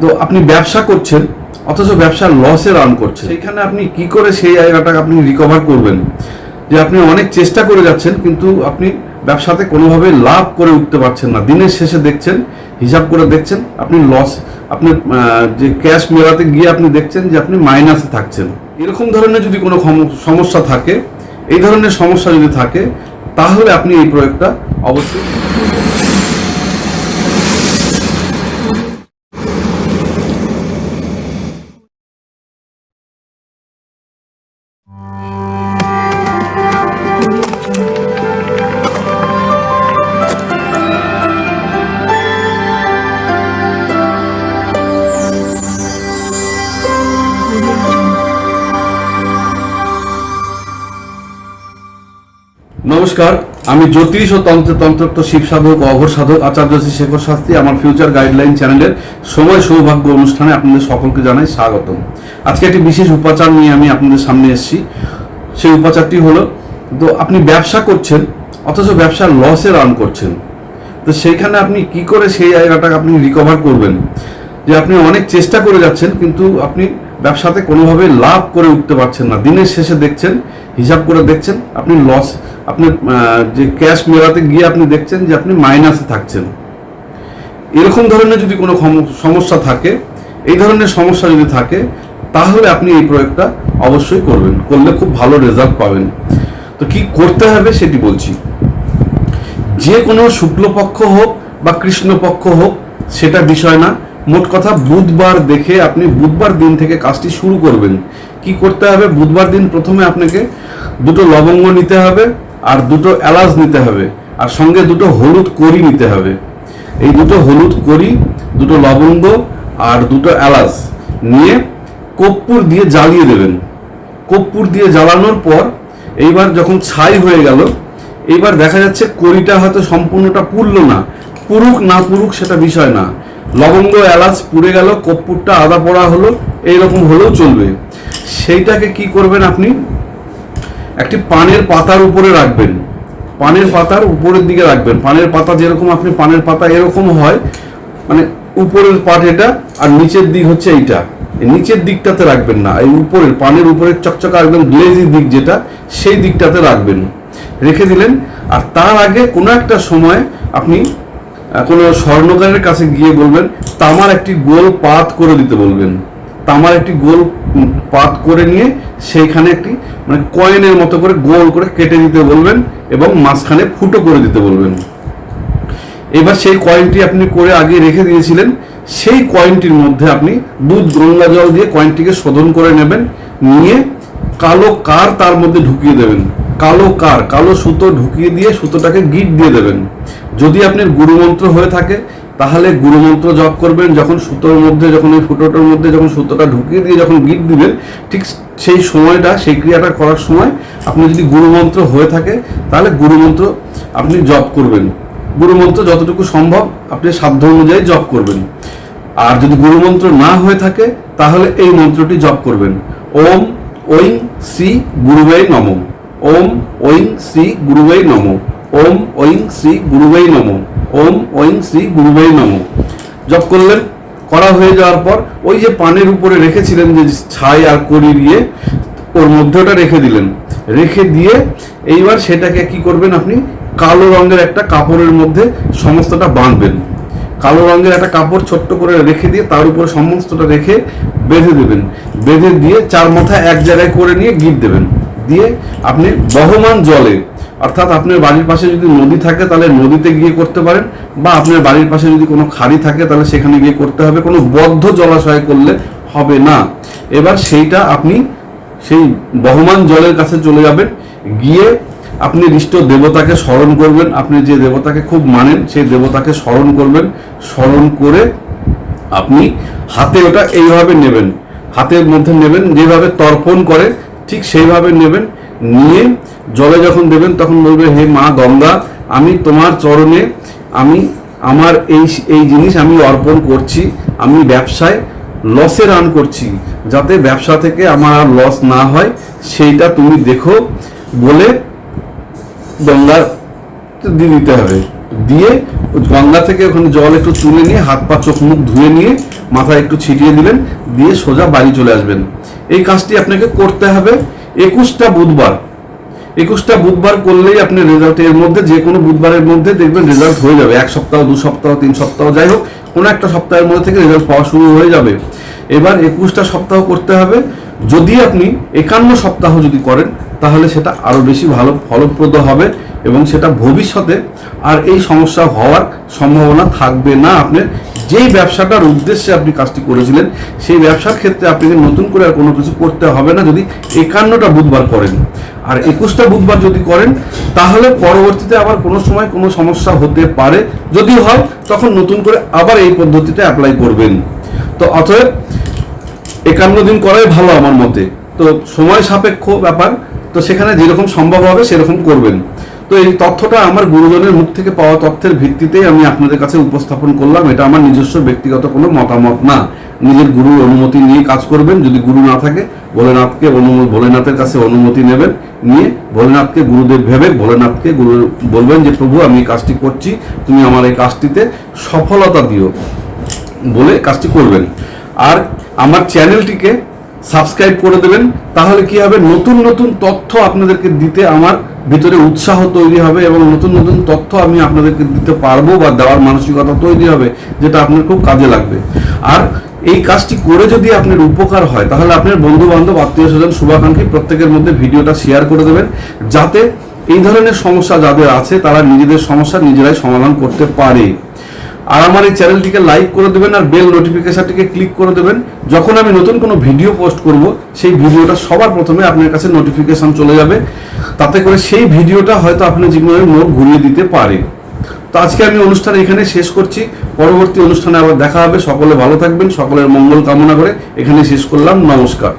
তো আপনি ব্যবসা করছেন, অথচ ব্যবসা লসে রান করছেন। সেইখানে আপনি কি করে সেই জায়গাটাকে আপনি রিকভার করবেন? যে আপনি অনেক চেষ্টা করে যাচ্ছেন, কিন্তু আপনি ব্যবসাতে কোনোভাবে লাভ করে উঠতে পারছেন না। দিনের শেষে দেখছেন, হিসাব করে দেখছেন, আপনি লস আপনি যে ক্যাশ মেলাতে গিয়ে আপনি দেখছেন যে আপনি মাইনাসে থাকছেন। এরকম ধরনের যদি কোনো সমস্যা থাকে, এই ধরনের সমস্যা যদি থাকে, তাহলে আপনি এই প্রয়োগটা অবশ্যই নমস্কার, আমি জ্যোতিষ ও তন্ত্র তন্ত্রক্ত শিব সাধক অঘর সাধক আচার্য শ্রী শেখর শাস্ত্রী, আমার ফিউচার গাইডলাইন চ্যানেলের সময় সৌভাগ্য অনুষ্ঠানে আপনাদের সকলকে জানাই স্বাগতম। আজকে একটি বিশেষ উপাচার নিয়ে আমি আপনাদের সামনে এসেছি। সেই উপাচারটি হলো, তো আপনি ব্যবসা করছেন, অথচ ব্যবসার লসে রান করছেন। তো সেইখানে আপনি কি করে সেই জায়গাটা আপনি রিকভার করবেন? যে আপনি অনেক চেষ্টা করে যাচ্ছেন, কিন্তু আপনি ব্যবসাতে কোনোভাবে লাভ করে উঠতে পারছেন না। দিনের শেষে দেখছেন, হিসাব করে দেখছেন, আপনি লস আপনি যে ক্যাশ মেলাতে গিয়ে আপনি দেখছেন যে আপনি মাইনাসে থাকছেন। এরকম ধরনের যদি কোনো সমস্যা থাকে, এই ধরনের সমস্যা যদি থাকে, তাহলে আপনি এই প্রয়োগটা অবশ্যই করবেন, করলে খুব ভালো রেজাল্ট পাবেন। তো কি করতে হবে সেটি বলছি। যে কোনো শুক্লপক্ষ হোক বা কৃষ্ণপক্ষ হোক, সেটা বিষয় না। মোট কথা বুধবার দেখে আপনি বুধবার দিন থেকে কাজটি শুরু করবেন। কি করতে হবে? বুধবার দিন প্রথমে আপনাকে দুটো লবঙ্গ নিতে হবে আর দুটো এলাচ নিতে হবে আর সঙ্গে দুটো হলুদ করি নিতে হবে। এই দুটো হলুদ করি দুটো লবঙ্গ আর দুটো এলাচ নিয়ে কর্পূর দিয়ে জ্বালিয়ে দেবেন। কর্পূর দিয়ে জ্বালানোর পর এইবার যখন ছাই হয়ে গেল, এইবার দেখা যাচ্ছে কড়িটা হয়তো সম্পূর্ণটা পুড়লো না। পুরুক না পুরুক সেটা বিষয় না। লবঙ্গ, এলাচ পুড়ে গেল, কর্পূরটা আদা পড়া হলো, এইরকম হলেও চলবে। সেইটাকে কি করবেন আপনি? একটি পানের পাতার উপরে রাখবেন। পানের পাতার উপরের দিকে রাখবেন। পানের পাতা যেরকম আপনি পানের পাতা এরকম হয় মানে উপরের পাট এটা আর নিচের দিক হচ্ছে এইটা। নিচের দিকটাতে রাখবেন না, এই উপরের, পানের উপরের চকচকা একদম গ্লেজি দিক যেটা, সেই দিকটাতে রাখবেন। রেখে দিলেন, আর তার আগে কোনো একটা সময় আপনি কোনো স্বর্ণকারের কাছে গিয়ে বলবেন, তামার একটি গোল পাত করে দিতে বলবেন। তামার একটি গোল পাত করে নিয়ে সেইখানে একটি মানে কয়েনের মতো করে গোল করে কেটে দিতে বলবেন এবং মাঝখানে ফুটো করে দিতে বলবেন। এবার সেই কয়েনটি আপনি করে আগে রেখে দিয়েছিলেন, সেই কয়েনটির মধ্যে আপনি দুধ, গঙ্গা জল দিয়ে কয়েনটিকে শোধন করে নেবেন, নিয়ে কালো কার তার মধ্যে ঢুকিয়ে দেবেন। কালো কার, কালো সুতো ঢুকিয়ে দিয়ে সুতোটাকে গিট দিয়ে দেবেন। যদি আপনার গুরুমন্ত্র হয়ে থাকে, তাহলে গুরুমন্ত্র জপ করবেন, যখন সুতোর মধ্যে, যখন ওই ফুটোটার মধ্যে যখন সুতোটা ঢুকিয়ে দিয়ে যখন গিট দিবেন ঠিক সেই সময়টা, সেই ক্রিয়াটা করার সময় আপনি যদি গুরুমন্ত্র হয়ে থাকে, তাহলে গুরুমন্ত্র আপনি জপ করবেন। গুরুমন্ত্র যতটুকু সম্ভব আপনি সাধ্য অনুযায়ী জপ করবেন। আর যদি গুরুমন্ত্র না হয়ে থাকে, তাহলে এই মন্ত্রটি জপ করবেন। ওম, ঐং, শ্রী গুরুবাই নম। ওম ঐং শ্রী গুরুবাই নম। ওম ঐং শ্রী গুরুবাই নম। ওম ঐং শ্রী গুরুবাই নম। জপ করলেন, করা হয়ে যাওয়ার পর ওই যে পানের উপরে রেখেছিলেন যে ছাই আর কড়ি দিয়ে, ওর মধ্যে ওটা রেখে দিলেন। রেখে দিয়ে এইবার সেটাকে কি করবেন আপনি? কালো রঙের একটা কাপড়ের মধ্যে সমস্তটা বাঁধবেন। কালো রঙের একটা কাপড় ছোট্ট করে রেখে দিয়ে তার উপরে সমস্তটা রেখে বেঁধে দেবেন। বেঁধে দিয়ে চার মাথা এক জায়গায় করে নিয়ে গিট দেবেন। দিয়ে আপনি বহমান জলে, অর্থাৎ আপনার বাড়ির পাশে যদি নদী থাকে তাহলে নদীতে গিয়ে করতে পারেন, বা আপনার বাড়ির পাশে যদি কোনো খাড়ি থাকে তাহলে সেখানে গিয়ে করতে হবে, কোনো বদ্ধ জলাশয় করলে হবে না। এবার সেইটা আপনি সেই বহমান জলের কাছে চলে যাবেন, গিয়ে আপনি ইষ্ট দেবতাকে স্মরণ করবেন, আপনি যে দেবতাকে খুব মানেন সেই দেবতাকে স্মরণ করবেন, স্মরণ করে আপনি হাতে ওটা এইভাবে নেবেন, হাতের মধ্যে নেবেন, যেভাবে তর্পণ করে ঠিক সেইভাবে নেবেন। নিয়ে জলে যখন দেবেন তখন বলবে, হে মা গঙ্গা, আমি তোমার চরণে, আমি আমার এই এই জিনিস আমি অর্পণ করছি, আমি ব্যবসায় লসে রান করছি, যাতে ব্যবসা থেকে আমার আর লস না হয়, সেইটা তুমি দেখো, বলে গঙ্গার দিয়ে দিতে হবে। দিয়ে গঙ্গা থেকে ওখানে জল একটু তুলে নিয়ে, হাত পা চোখ মুখ ধুয়ে নিয়ে, মাথায় একটু ছিটিয়ে দিলেন। দিয়ে সোজা বাড়ি চলে আসবেন। এই কাজটি আপনাকে করতে হবে একুশটা বুধবার। একুশটা বুধবার করলেই আপনি রেজাল্ট এর মধ্যে, যে কোনো বুধবারের মধ্যে দেখবেন রেজাল্ট হয়ে যাবে। এক সপ্তাহ, দু সপ্তাহ, তিন সপ্তাহ, যাই হোক, কোনো একটা সপ্তাহের মধ্যে থেকে রেজাল্ট পাওয়া শুরু হয়ে যাবে। এবার একুশটা সপ্তাহ করতে হবে। যদি আপনি একান্ন সপ্তাহ যদি করেন, তাহলে সেটা আরও বেশি ভালো, ফলপ্রদ হবে এবং সেটা ভবিষ্যতে আর এই সমস্যা হওয়ার সম্ভাবনা থাকবে না। আপনার যেই ব্যবসাটার উদ্দেশ্যে আপনি কাজটি করেছিলেন, সেই ব্যবসার ক্ষেত্রে আপনাকে নতুন করে আর কোনো কিছু করতে হবে না যদি একান্নটা বুধবার করেন। আর একুশটা বুধবার যদি করেন, তাহলে পরবর্তীতে আবার কোনো সময় কোনো সমস্যা হতে পারে। যদি হয়, তখন নতুন করে আবার এই পদ্ধতিতে অ্যাপ্লাই করবেন। তো অতএব, একান্ন দিন করাই ভালো আমার মতে। তো সময় সাপেক্ষ ব্যাপার। তো সেখানে যেরকম সম্ভব হবে, সেরকম করবেন। তো এই তথ্যটা আমার গুরুজনের মুখ থেকে পাওয়া তথ্যের ভিত্তিতেই আমি আপনাদের কাছে উপস্থাপন করলাম। এটা আমার নিজস্ব ব্যক্তিগত কোনো মতামত না। নিজের গুরুর অনুমতি নিয়ে কাজ করবেন। যদি গুরু না থাকে, ভোলেনাথকে অনুমতি ভোলেনাথের কাছে অনুমতি নেবেন। নিয়ে ভোলেনাথকে গুরুদেব ভেবে ভোলেনাথকে গুরু বলবেন যে, প্রভু, আমি এই কাজটি করছি। তুমি আমার এই কাজটিতে সফলতা দিও। বলে কাজটি করবেন। আর আমার চ্যানেলটিকে সাবস্ক্রাইব করে দেবেন, তাহলে কি হবে? নতুন নতুন তথ্য আপনাদেরকে দিতে আমার ভিতরে উৎসাহ তৈরি হবে এবং নতুন নতুন তথ্য আমি আপনাদেরকে দিতে পারব বা দেওয়ার মানসিকতা তৈরি হবে, যেটা আপনার খুব কাজে লাগবে। আর এই কাজটি করে যদি আপনার উপকার হয়, তাহলে আপনার বন্ধু বান্ধব আত্মীয় স্বজন শুভাকাঙ্ক্ষী প্রত্যেকের মধ্যে ভিডিওটা শেয়ার করে দেবেন, যাতে এই ধরনের সমস্যা যাদের আছে, তারা নিজেদের সমস্যা নিজেরাই সমাধান করতে পারে। আর আমার এই চ্যানেলটিকে লাইক করে দেবেন আর বেল নোটিফিকেশনটিকে ক্লিক করে দেবেন। যখন আমি নতুন কোনো ভিডিও পোস্ট করব, সেই ভিডিওটা সবার প্রথমে আপনার কাছে নোটিফিকেশন চলে যাবে। তাতে করে সেই ভিডিওটা হয়তো আপনার জীবনের মোড় ঘুরিয়ে দিতে পারে। তো আজকে আমি অনুষ্ঠান এখানে শেষ করছি। পরবর্তী অনুষ্ঠানে আবার দেখা হবে। সকলে ভালো থাকবেন। সকলের মঙ্গল কামনা করে এখানে শেষ করলাম। নমস্কার।